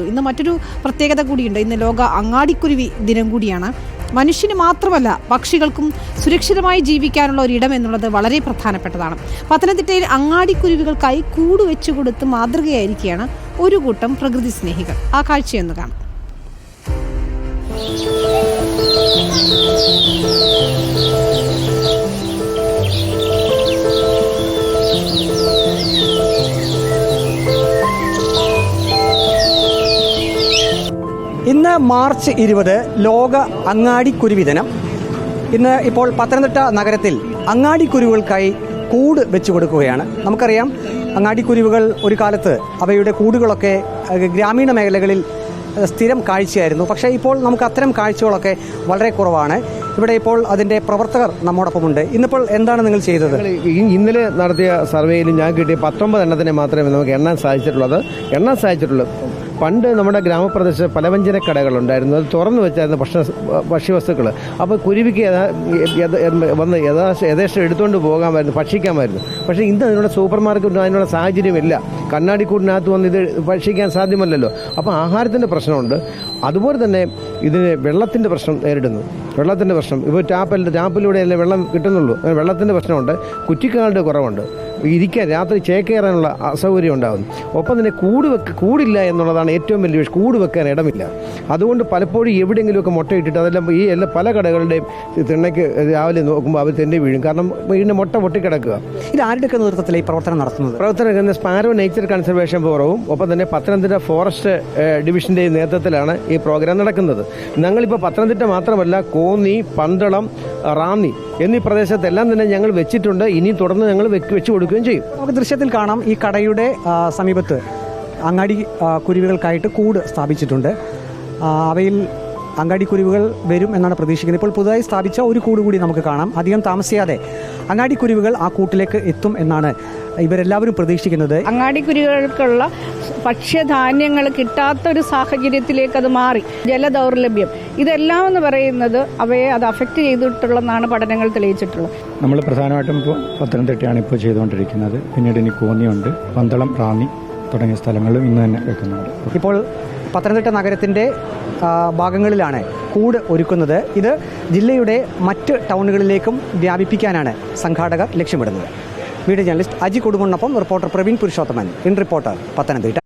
ഇന്ന് മറ്റൊരു പ്രത്യേകത കൂടിയുണ്ട്. ഇന്ന് ലോക അങ്ങാടിക്കുരുവി ദിനം കൂടിയാണ്. മനുഷ്യന് മാത്രമല്ല പക്ഷികൾക്കും സുരക്ഷിതമായി ജീവിക്കാനുള്ള ഒരിടം എന്നുള്ളത് വളരെ പ്രധാനപ്പെട്ടതാണ്. പത്തനംതിട്ടയിൽ അങ്ങാടിക്കുരുവികൾക്കായി കൂട് വെച്ചു കൊടുത്ത് മാതൃകയായിരിക്കുകയാണ് ഒരു കൂട്ടം പ്രകൃതി സ്നേഹികൾ. ആ കാഴ്ചയൊന്ന് കാണാം. ഇന്ന് മാർച്ച് ഇരുപത് ലോക അങ്ങാടിക്കുരുവി ദിനം ഇന്ന് ഇപ്പോൾ പത്തനംതിട്ട നഗരത്തിൽ അങ്ങാടിക്കുരുവുകൾക്കായി കൂട് വെച്ചു കൊടുക്കുകയാണ്. നമുക്കറിയാം അങ്ങാടിക്കുരുവുകൾ ഒരു കാലത്ത് അവയുടെ കൂടുകളൊക്കെ ഗ്രാമീണ മേഖലകളിൽ സ്ഥിരം കാഴ്ചയായിരുന്നു. പക്ഷേ ഇപ്പോൾ നമുക്ക് അത്തരം കാഴ്ചകളൊക്കെ വളരെ കുറവാണ്. ഇവിടെ ഇപ്പോൾ അതിന്റെ പ്രവർത്തകർ നമ്മോടൊപ്പമുണ്ട്. ഇന്നിപ്പോൾ എന്താണ് നിങ്ങൾ ചെയ്തത്? ഇന്നലെ നടത്തിയ സർവേയിൽ ഞാൻ കിട്ടിയ പത്തൊമ്പത് എണ്ണത്തിനെ മാത്രമേ നമുക്ക് എണ്ണാൻ സാധിച്ചിട്ടുള്ളത് എണ്ണാൻ സാധിച്ചിട്ടുള്ളൂ. പണ്ട് നമ്മുടെ ഗ്രാമപ്രദേശത്ത് പലവ്യഞ്ജന കടകളുണ്ടായിരുന്നു. അത് തുറന്നു വെച്ചായിരുന്നു ഭക്ഷണ ഭക്ഷ്യവസ്തുക്കൾ അപ്പോൾ കുരുവിക്ക് വന്ന് യഥാശ യഥേഷ്ടം എടുത്തുകൊണ്ട് പോകാമായിരുന്നു ഭക്ഷിക്കാമായിരുന്നു. പക്ഷേ ഇന്ന് അതിനുള്ള സൂപ്പർ മാർക്കറ്റ് അതിനുള്ള സാഹചര്യമില്ല. കണ്ണാടിക്കൂടിനകത്ത് വന്ന് ഇത് ഭക്ഷിക്കാൻ സാധ്യമല്ലല്ലോ. അപ്പോൾ ആഹാരത്തിന്റെ പ്രശ്നമുണ്ട്. അതുപോലെ തന്നെ ഇതിന് വെള്ളത്തിന്റെ പ്രശ്നം നേരിടുന്നു. വെള്ളത്തിന്റെ പ്രശ്നം. ഇപ്പോൾ ടാപ്പിൽ ടാപ്പിലൂടെയല്ലേ വെള്ളം കിട്ടുന്നുള്ളൂ. വെള്ളത്തിന്റെ പ്രശ്നമുണ്ട്. കുറ്റിക്കാളുടെ കുറവുണ്ട്. ഇരിക്കാൻ രാത്രി ചേക്കേറാനുള്ള അസൗകര്യം ഉണ്ടാകുന്നു. ഒപ്പം തന്നെ കൂട് വെക്ക് കൂടില്ല എന്നുള്ളതാണ് ഏറ്റവും വലിയ വിഷയം കൂട് വെക്കാൻ ഇടമില്ല. അതുകൊണ്ട് പലപ്പോഴും എവിടെയെങ്കിലുമൊക്കെ മുട്ടയിട്ടിട്ട് അതെല്ലാം ഈ എല്ലാ പല കടകളുടെയും തിണ്ണയ്ക്ക് രാവിലെ നോക്കുമ്പോൾ അവർ തന്നെ വീഴും. കാരണം വീടിന്റെ മുട്ട പൊട്ടിക്കിടക്കുക. ഇത് ആരുടെയൊക്കെ നേതൃത്വത്തിൽ ഈ പ്രവർത്തനം നടത്തുന്നത്? പ്രവർത്തനം സ്പാരോ നേച്ചർ കൺസർവേഷൻ ഫോറവും ഒപ്പം തന്നെ പത്തനംതിട്ട ഫോറസ്റ്റ് ഡിവിഷന്റെ നേതൃത്വത്തിലാണ് ഈ പ്രോഗ്രാം നടക്കുന്നത്. ഞങ്ങളിപ്പോൾ പത്തനംതിട്ട മാത്രമല്ല കോന്നി പന്തളം റാന്നി എന്നീ പ്രദേശത്തെല്ലാം തന്നെ ഞങ്ങൾ വെച്ചിട്ടുണ്ട്. ഇനി തുടർന്ന് ഞങ്ങൾ വെച്ചു വെച്ച് കൊടുക്കുകയും ചെയ്യും. നമുക്ക് ദൃശ്യത്തിൽ കാണാം. ഈ കടയുടെ സമീപത്ത് അങ്ങാടി കുരുവികൾക്കായിട്ട് കൂട് സ്ഥാപിച്ചിട്ടുണ്ട്. അവയിൽ അങ്ങാടി കുരുവുകൾ വരും എന്നാണ് പ്രതീക്ഷിക്കുന്നത്. ഇപ്പോൾ പുതുതായി സ്ഥാപിച്ച ഒരു കൂട് കൂടി നമുക്ക് കാണാം. അധികം താമസിയാതെ അങ്ങാടി കുരുവുകൾ ആ കൂട്ടിലേക്ക് എത്തും എന്നാണ് ഇവരെല്ലാവരും പ്രതീക്ഷിക്കുന്നത്. അങ്ങാടിക്കുരുകൾക്കുള്ള ഭക്ഷ്യധാന്യങ്ങൾ കിട്ടാത്തൊരു സാഹചര്യത്തിലേക്ക് അത് മാറി. ജലദൗർലഭ്യം. ഇതെല്ലാം എന്ന് പറയുന്നത് അവയെ അത് അഫക്റ്റ് ചെയ്തിട്ടുള്ളതെന്നാണ് പഠനങ്ങൾ തെളിയിച്ചിട്ടുള്ളത്. നമ്മൾ പ്രധാനമായിട്ടും ഇപ്പോൾ പത്തനംതിട്ടയാണ് ഇപ്പോൾ ചെയ്തുകൊണ്ടിരിക്കുന്നത്. പിന്നീട് ഇനി കോന്നിയുണ്ട്. പന്തളം റാന്നി തുടങ്ങിയ സ്ഥലങ്ങളിലും ഇന്ന് തന്നെ വെക്കുന്നുണ്ട്. ഇപ്പോൾ പത്തനംതിട്ട നഗരത്തിന്റെ ഭാഗങ്ങളിലാണ് കൂട് ഒരുക്കുന്നത്. ഇത് ജില്ലയുടെ മറ്റ് ടൗണുകളിലേക്കും വ്യാപിപ്പിക്കാനാണ് സംഘാടകർ ലക്ഷ്യമിടുന്നത്. Video journalist Aji കൊടുമുണ്ണൊപ്പം reporter Praveen Purushothaman. In reporter Pathanamthitta.